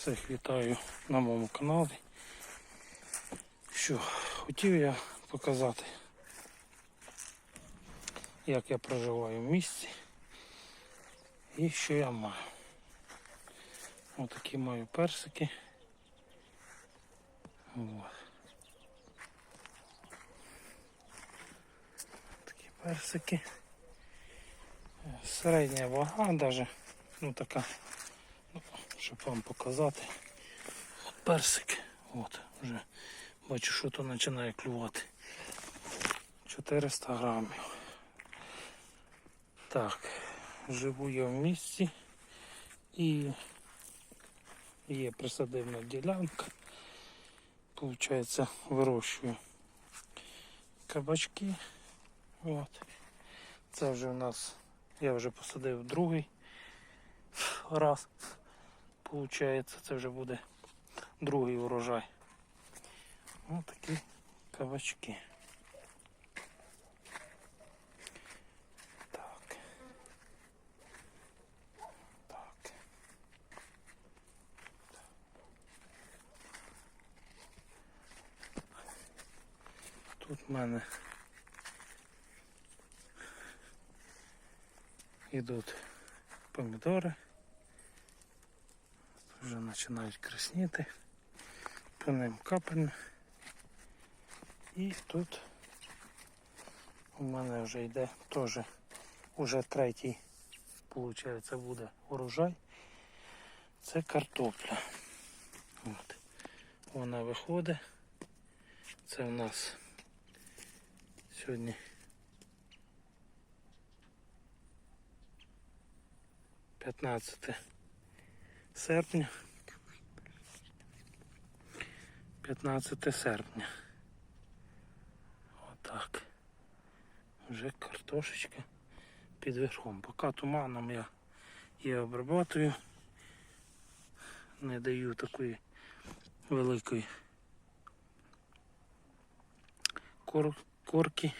Всіх вітаю на моєму каналі. Що, хотів я показати, як я проживаю в місті і що я маю. Отакі маю персики. От. Такі персики. Середня вага даже, ну така, щоб вам показати. От персик, от, вже бачу, що то починає клювати. 400 грамів. Так, живу я в місті і є присадибна ділянка. Получається, вирощую кабачки. От. Це вже у нас, я вже посадив другий раз. Получається, це вже буде другий урожай. Ось такі кабачки. Так. Так. Тут в мене йдуть помідори. Починають красніти. По ним капельно. І тут у мене вже йде теж уже третій, виходить, буде урожай. Це картопля. От. Вона виходить. Це у нас сьогодні П'ятнадцяте серпня. 15 серпня. Отак. Вже картошечка під верхом. Поки туманом я її обрабатую. Не даю такої великої кор корки.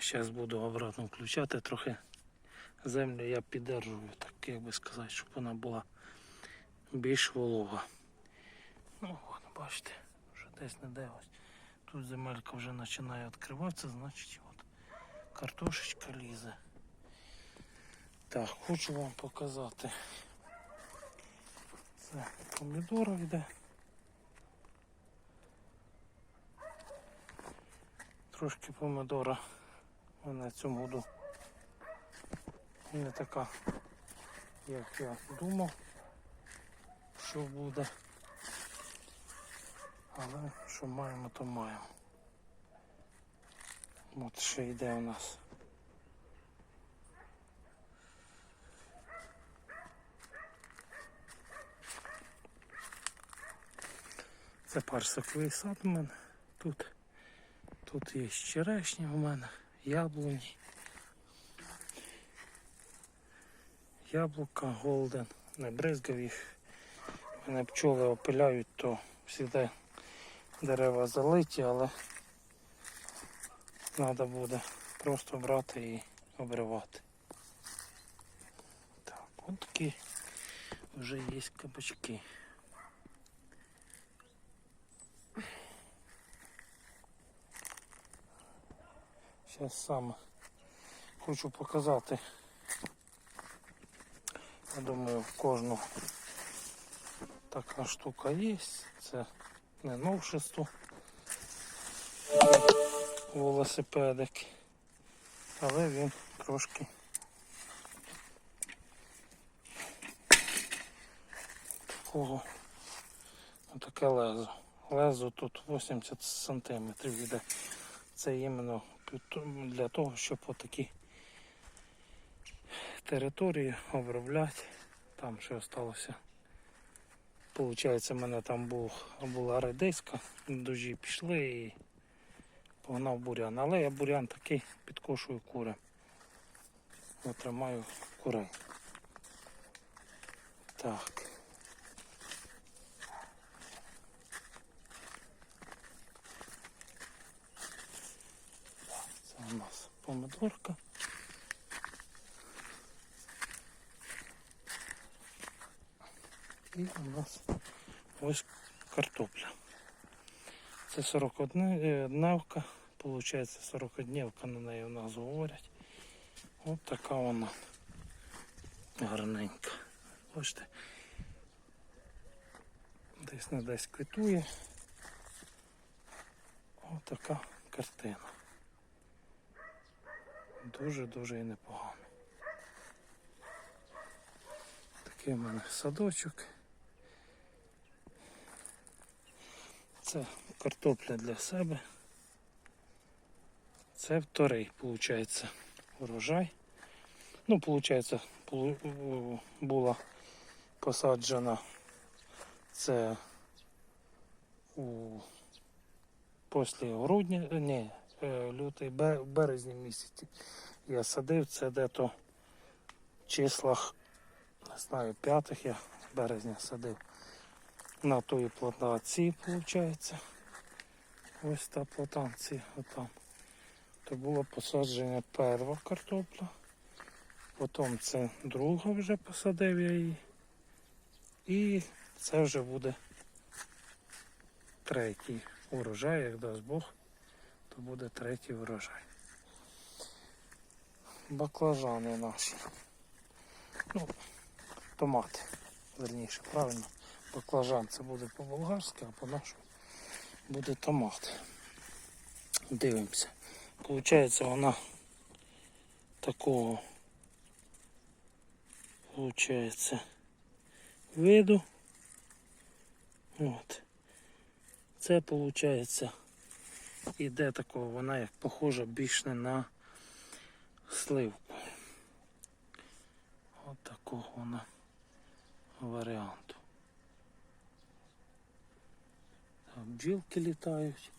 Зараз буду обратно включати трохи землю я піддержую, так як би сказати, щоб вона була більш волога. Бачите, вже десь не де ось. Тут земелька вже починає відкриватися, значить от картошечка лізе. Так, хочу вам показати. Це помідора йде. Трошки помидора на цьому году не така, як я думав, що буде. Але що маємо, то маємо. От ще йде у нас. Це парсиковий сад у мене. Тут, тут є черешня у мене, яблуні. Яблука голден. Не бризгав їх. Мене пчоли опиляють, то завжди дерева залиті, але треба буде просто брати і обривати. Так, от такі вже є кабачки. Зараз саме хочу показати. Я думаю, в кожну така штука є. Це не новшество. Велосипедик. Але він трошки такого таке лезо. Лезо тут 80 сантиметрів йде. Це іменно для того, щоб отакі території обробляти. Там ще залишилося. Получається, в мене там був, була редиска, дожі пішли і погнав бурян. Але я бурян такий підкошую кури. Отримаю курей. Так. Це у нас помидорка. І у нас ось картопля. Це 41 дневка, виходить 41 на неї у нас говорять. От така вона гарненька. Бачите, десь не десь квітує. Ось така картина. Дуже-дуже і непогано. Такий в мене садочок. Це картопля для себе. Це вторий, виходить, урожай. Ну, виходить, була посаджена це у після грудня, ні, е, лютий, бе- березні місяці. Я садив це де-то в числах, не знаю, п'ятих я березня садив. На тої плантації, виходить. Ось та плантація, отам. То було посадження перша картопля. Потім це друга вже посадив я її. І це вже буде третій урожай, як дасть Бог, то буде третій урожай. Баклажани наші. Ну, томати, верніше, правильно. Баклажан це буде по-болгарськи, а по-нашому буде томат. Дивимося. Получається вона такого получається виду. От. Це виходить іде такого, вона як похожа більш не на сливку. От такого вона варіанту. Так, бджілки літають.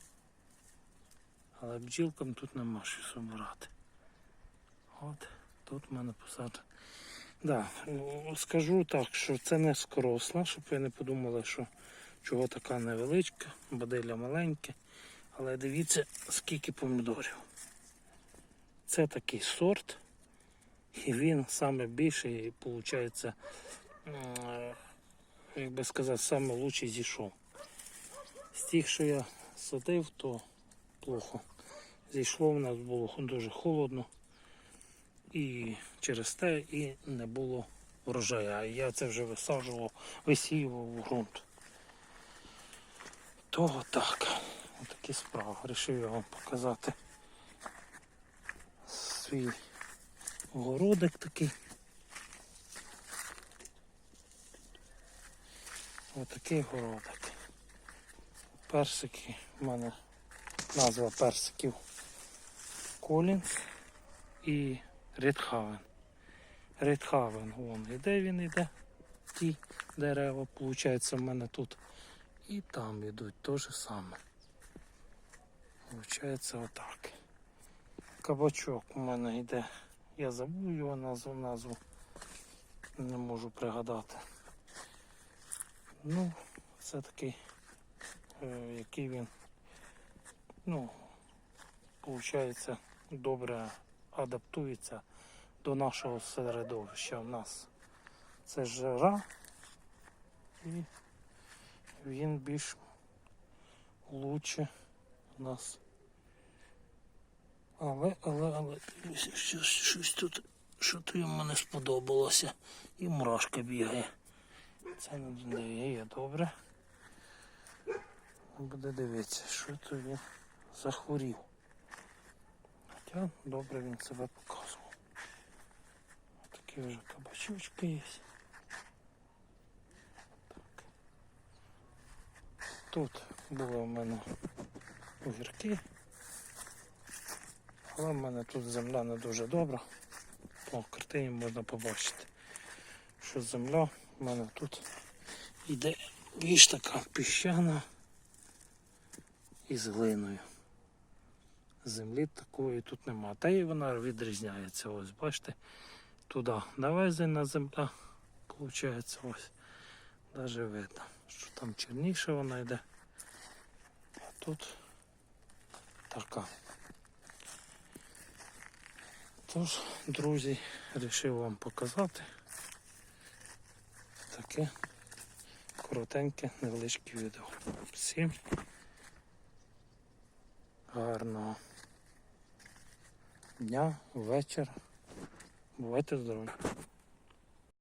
Але бджілкам тут нема що собирати. От тут в мене посаджено. Да, скажу так, що це не скоросла, щоб ви не подумали, що чого така невеличка, бадилля маленьке. Але дивіться, скільки помідорів. Це такий сорт, і він саме більший, і виходить, як би сказати, саме лучший зійшов. З тих, що я садив, то плохо. Зійшло в нас було дуже холодно. І через те і не було врожаю. А я це вже висаджував, висіював в ґрунт. То так. Отакі справи. Рішив я вам показати свій городик такий. Отакий городик. Персики. У мене назва персиків Колінс і Редхавен. Редхавен, вон іде він іде, ті дерева, виходить, в мене тут. І там йдуть те ж саме. Получається отак. Кабачок у мене йде. Я забув його назву, назву. Не можу пригадати. Ну, це такий, е, який він, ну, виходить, добре адаптується до нашого середовища. У нас це жара і він більш лучше у нас. Але, але, але дивлюся, щось, щось тут, що то йому не сподобалося. І мурашка бігає. Це не дає добре. Буде дивитися, що то він захворів. Хоча добре він себе показував. Такі вже кабачочки є. Так. Тут були в мене огірки. Але в мене тут земля не дуже добра. По картині можна побачити, що земля в мене тут йде більш така піщана і з глиною. Землі такої тут нема. Та і вона відрізняється. Ось, бачите, туди навезена земля, виходить, ось. Навіть видно, що там черніше вона йде. А тут така. Тож, друзі, вирішив вам показати таке коротеньке, невеличке відео. Всім гарного дня, вечора. Бувайте здорові!